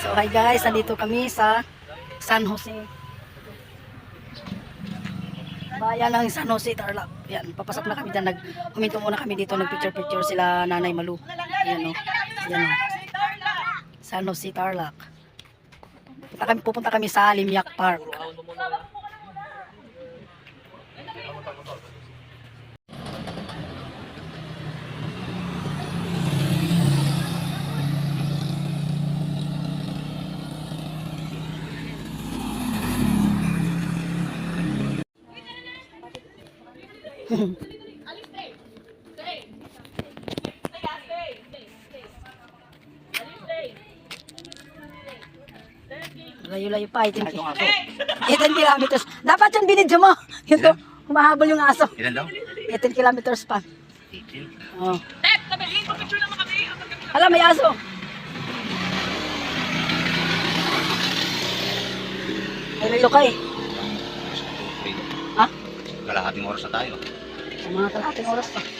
So hi guys, nandito kami sa San Jose. Bayan ng San Jose, Tarlac. Yan, papasok na kami dyan. Nag, huminto muna kami dito, nag-picture-picture sila Nanay Malu. Yan o. Yan o. San Jose, Tarlac. Pupunta kami, pupunta kami sa Limyak Park. Layo-layo pa, 18, 18 kilometers. Dapat yung binidyo mo. Yun to, humahabol yung aso. Ilan daw? 18 kilometers pa. 18. Oh. Hala, may aso. May relo ka eh. Ha? Kalahating oras na tayo. 什，他给我的粉。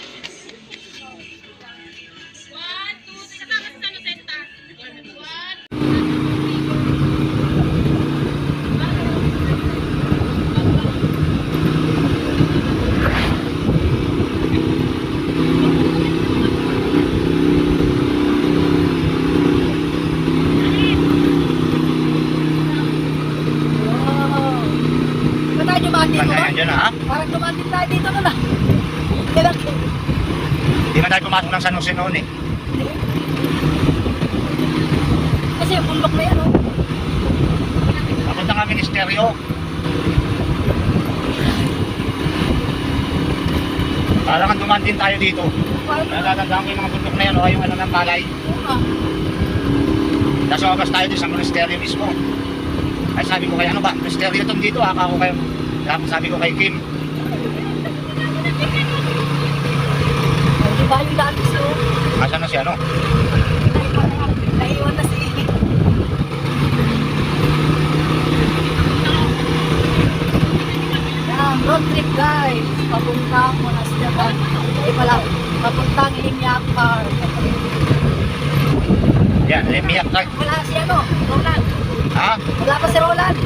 Pumasok ng San Jose noon eh. Kasi yung bundok na yan, oh. Papunta nga ministeryo. Parang dumaan din tayo dito. Natatandaan ko yung mga bundok na yan o yung ano ng palay. ah. Nasa oras tayo din sa ministeryo mismo. Ay sabi ko kay ano ba, ministeryo tong dito, aka ko kayo. Sabi ko kay Kim, Di ba yung dati so? asa na si ano? Naiwan na si Yan, road trip guys. Papuntang Monastery. Ay pala, papuntang Limyak Park. Yan, miyak ka. Wala si ano, Roland. Ha? Wala pa si Roland.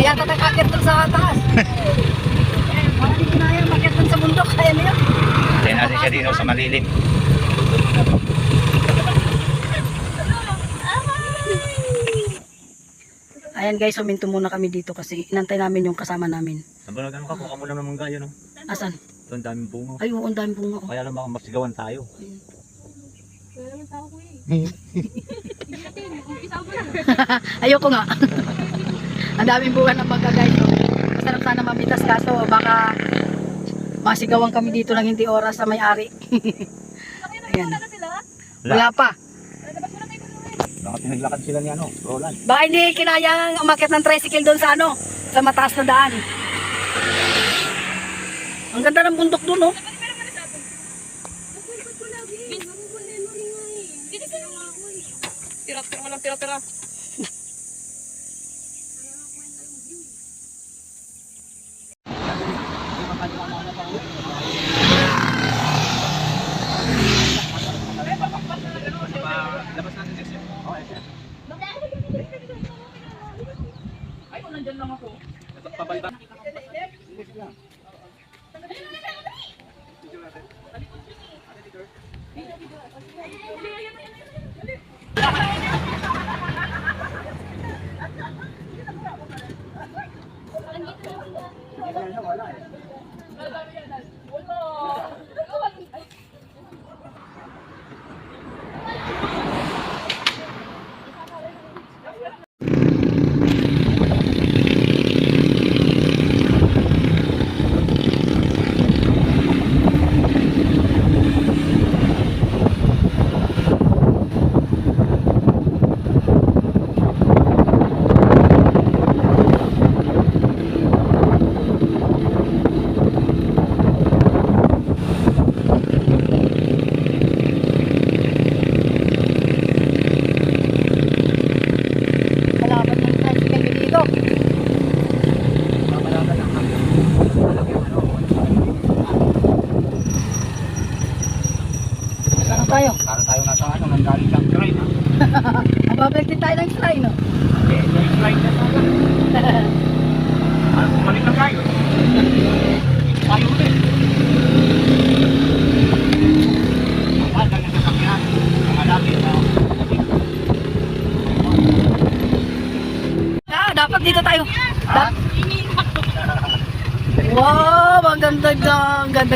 Kaya tatakakit dun sa taas. Wala di kinaya makit dun sa bundok. Kaya niya. Kaya natin siya dito sa malilim. Ayan guys, huminto muna kami dito kasi inantay namin yung kasama namin. Sabala ganun ka, kuha mo lang naman gaya, no? Asan? Ito ang daming bunga. Ay, oo, ang dami bunga. oh. Kaya lang baka masigawan tayo. Ayoko nga. ang daming bunga ng mga guys. oh. Masarap sana mamitas kaso baka masigawan kami dito lang hindi oras sa may-ari. Ayan. Wala pa. Baka pinaglakad sila ni ano, Roland. Baka hindi kinayang umakit ng tricycle doon sa ano, sa mataas na daan. Ang ganda ng bundok doon, oh. Tira-tira mo lang, tira-tira. Mày 呀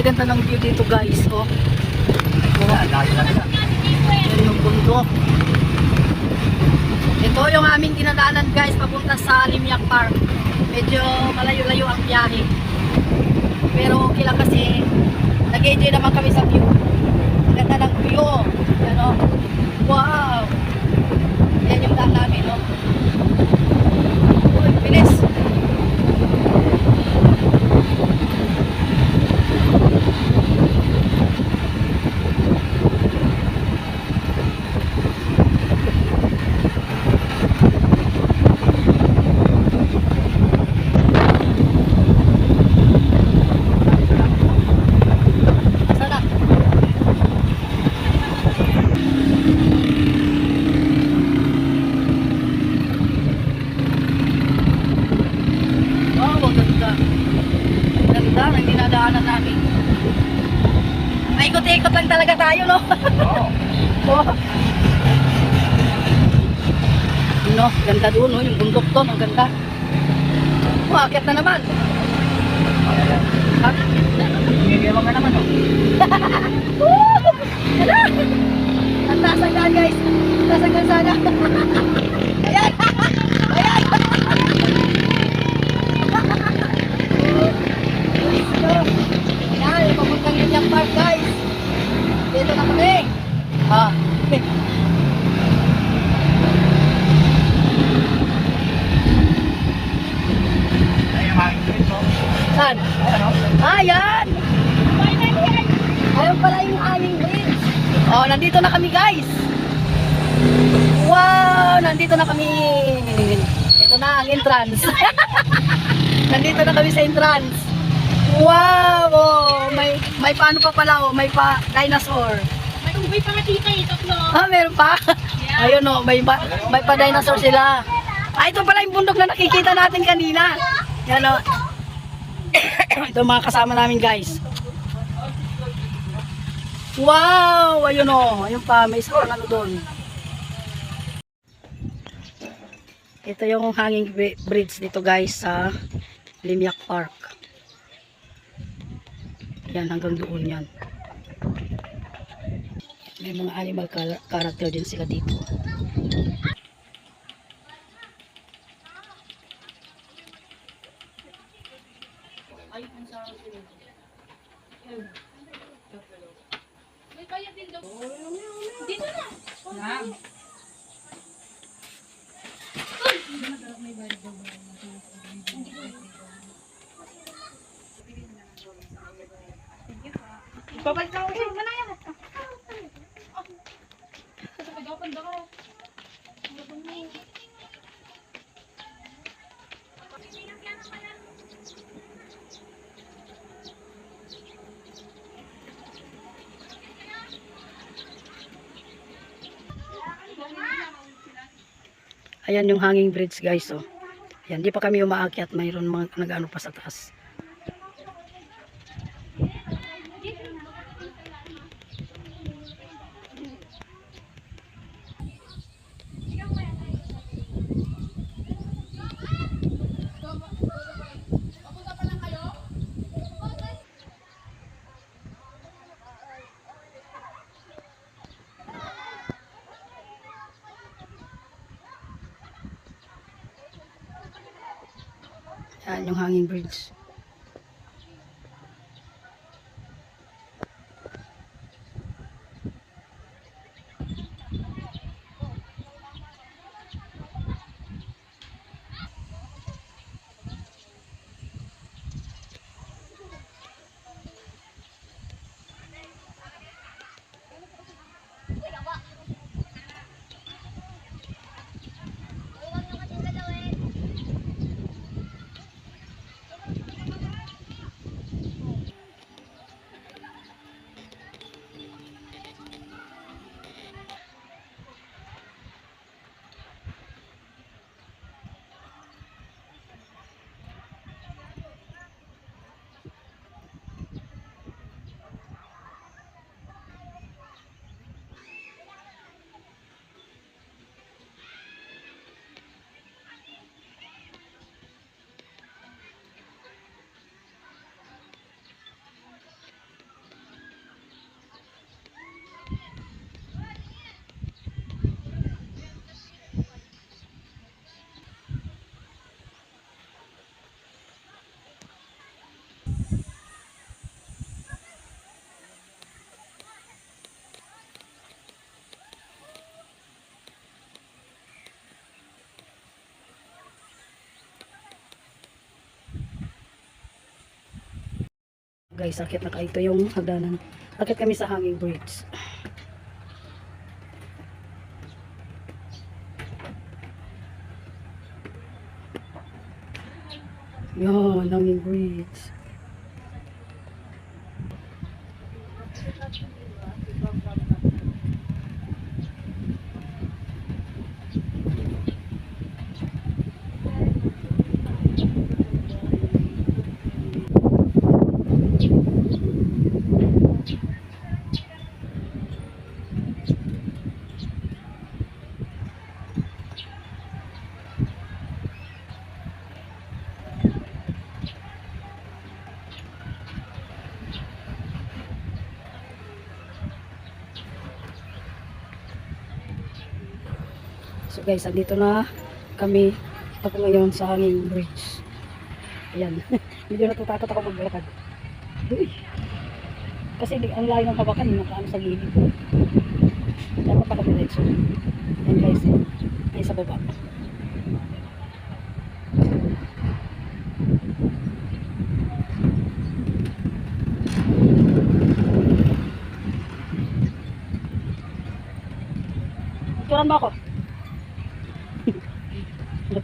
ganda-ganda ng view dito, guys. Oh. Yan yung bundok. Ito yung aming dinadaanan guys papunta sa Limyak Park. Medyo malayo-layo ang biyahe. Pero okay lang kasi nag-enjoy naman kami sa view. Ganda ng view. Yan o. Wow! Yan yung daan namin, no? Uy, bilis! Sana. Wow, ang ganda. Ganda ng dinadaanan namin. Maikot-ikot lang talaga tayo, no? Oo. Oh. No, ganda doon, no? Yung bundok doon, ang ganda. Oh, akit na naman. Ha? Ginagawa ka naman, oh. Ang taas ang daan, guys. Ang taas sana. Ayan! Ayan! Ayan, papuntang Indian Park, guys. Dito na kami. Ah. Ay, yung hangin ko ito. Saan? Ayan, oh. Ah, yan! Ayun pala yung aming bridge. Oh, nandito na kami, guys. Wow! Nandito na kami. Ito na ang entrance. nandito na kami sa entrance. Wow! Oh, may paano pa pala oh, may pa dinosaur. May unggoy pa nga tita eh, tatlo. Ah, meron pa. Ayun oh, may ba, may pa dinosaur sila. Ah, ito pala yung bundok na nakikita natin kanina. Yan oh. ito mga kasama namin, guys. Wow! Ayun oh, ayun pa, may isa pang ano doon. Ito yung hanging bri- bridge dito guys sa Limyak Park. Yan, hanggang doon yan. May mga animal char- character din sila dito. Dito na. Babalik na ako. Mana yan? Pagkapan daw. Ayan yung hanging bridge guys oh. Yan, di pa kami umaakyat, mayroon mga nag-ano pa sa taas. Yan yung guys, akit na ka. Ito yung hagdanan. Akit kami sa hanging bridge. Yan, hanging bridge. Guys, andito na kami ako ngayon sa hanging bridge. Ayan. Medyo natatakot ako maglalakad. Kasi ang layo ng hawakan, nakaano sa gilid. Dapat pa kami diretso. Ayan guys. Ayan sa baba. Turan ba ako?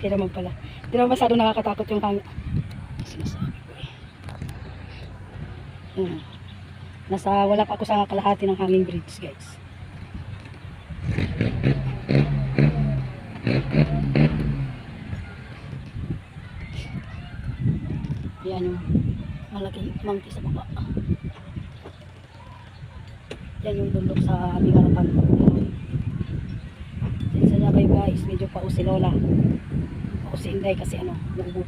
Okay pala. Hindi naman masyado nakakatakot yung hangin. Sinasabi ko. Hmm. Nasa, wala pa ako sa kalahati ng hanging bridge, guys. Yan yung malaking monkey sa baba. Yan yung bundok sa aming harapan. Sinsa na kayo guys, medyo pa si Lola. Inday kasi ano, bubo.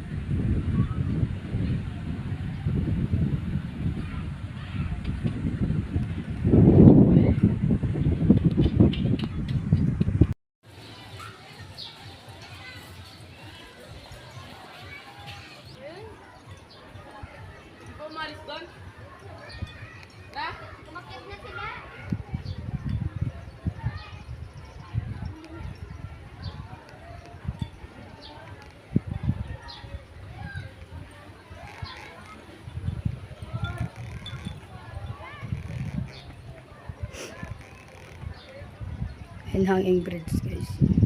And hanging bridge guys.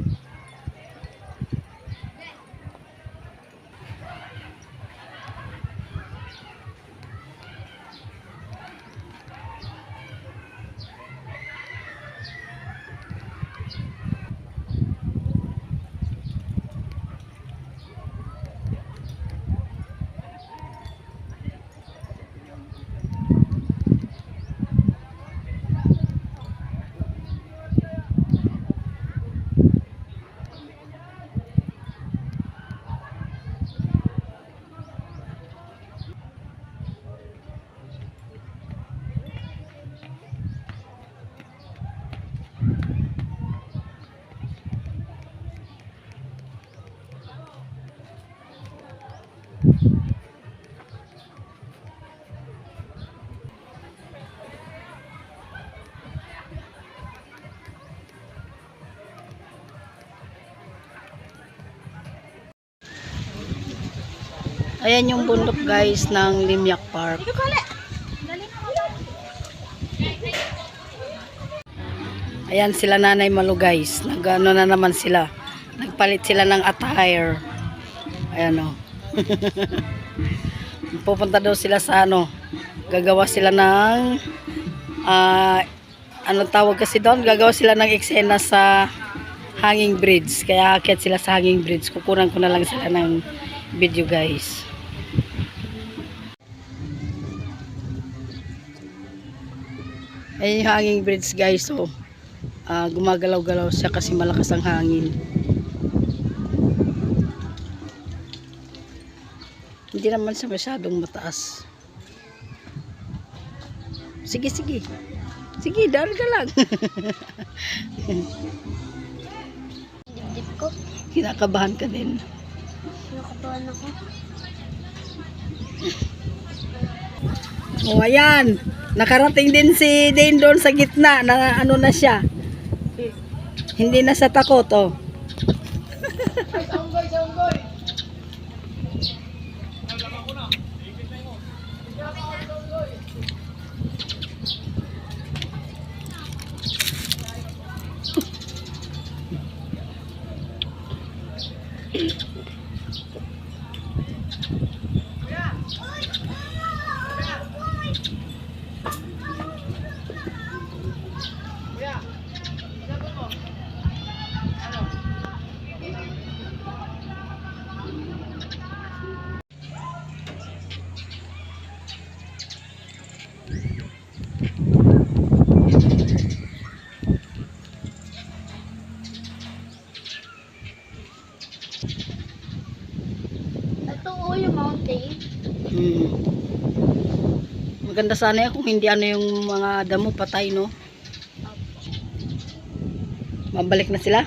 Ayan yung bundok guys ng Limyak Park. Ayan sila nanay Malu guys. Nagano na naman sila. Nagpalit sila ng attire. Ayan o. Pupunta daw sila sa ano. Gagawa sila ng ah anong tawag kasi doon? Gagawa sila ng eksena sa hanging bridge. Kaya akit sila sa hanging bridge. Kukunan ko na lang sila ng video guys. Ayan yung hanging bridge guys. So, ah, gumagalaw-galaw siya kasi malakas ang hangin. Hindi naman siya masyadong mataas. Sige, sige. Sige, daan ka lang. Dibdib ko. Kinakabahan ka din. Nakabahan ako. O, ayan. Nakarating din si Dane doon sa gitna na ano na siya. Hindi na siya takot, oh. Maganda sana yan kung hindi ano yung mga damo patay, no? Mabalik na sila?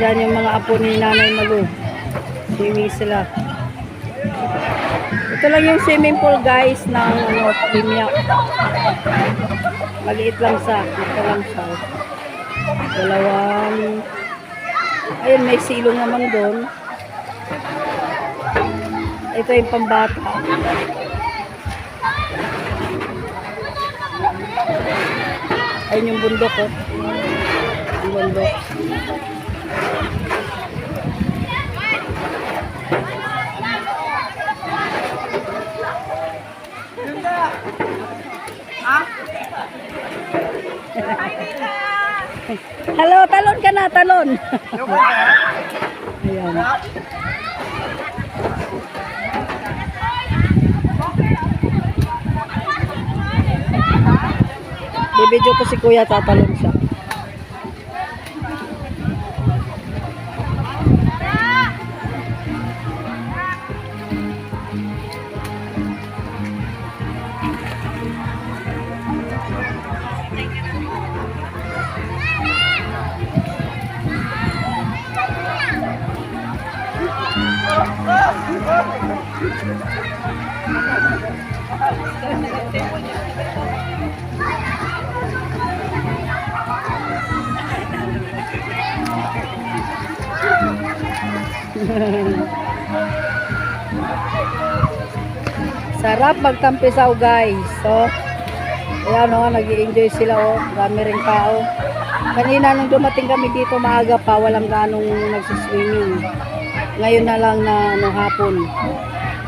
Andyan yung mga apo ni Nanay Malu. Swimming sila. Ito lang yung swimming pool guys ng ano, Limya. Maliit lang sa, ito lang siya. Dalawang, ayun may silong naman doon. Ito yung pambata. Ayun yung bundok oh. Yung bundok. Hello, talon ka na, talon. Ayan. Bibidyo ko si kuya, tatalon siya. Sarap magtampisaw guys. So, ayan o, nag enjoy sila o. Dami rin tao. Kanina nung dumating kami dito maaga pa, walang ganong nagsiswimming. Ngayon na lang na ano, hapon.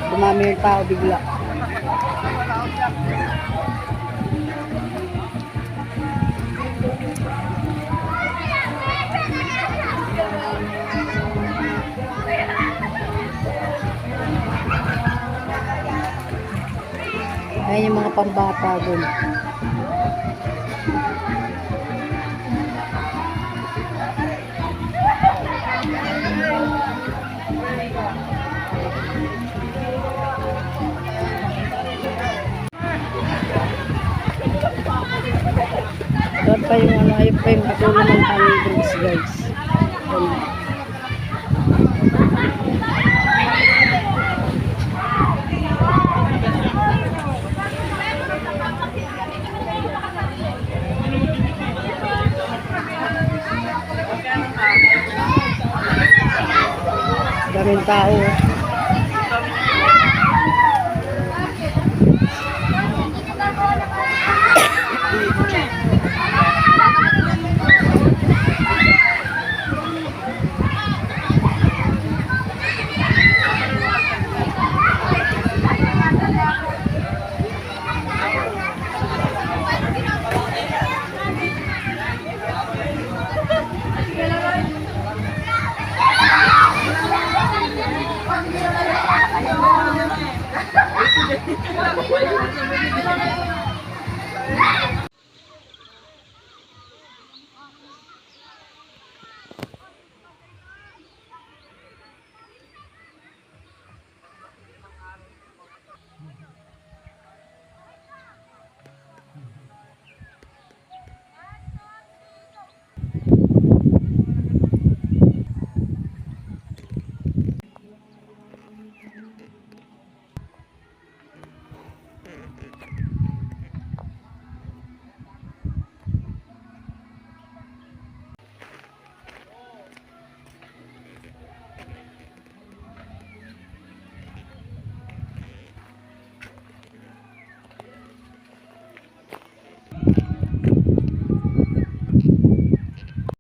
Dumami yung tao bigla. Pambata dun. Doon pa yung ano, ayun pa yung dulo ng bridge guys. Daming tao.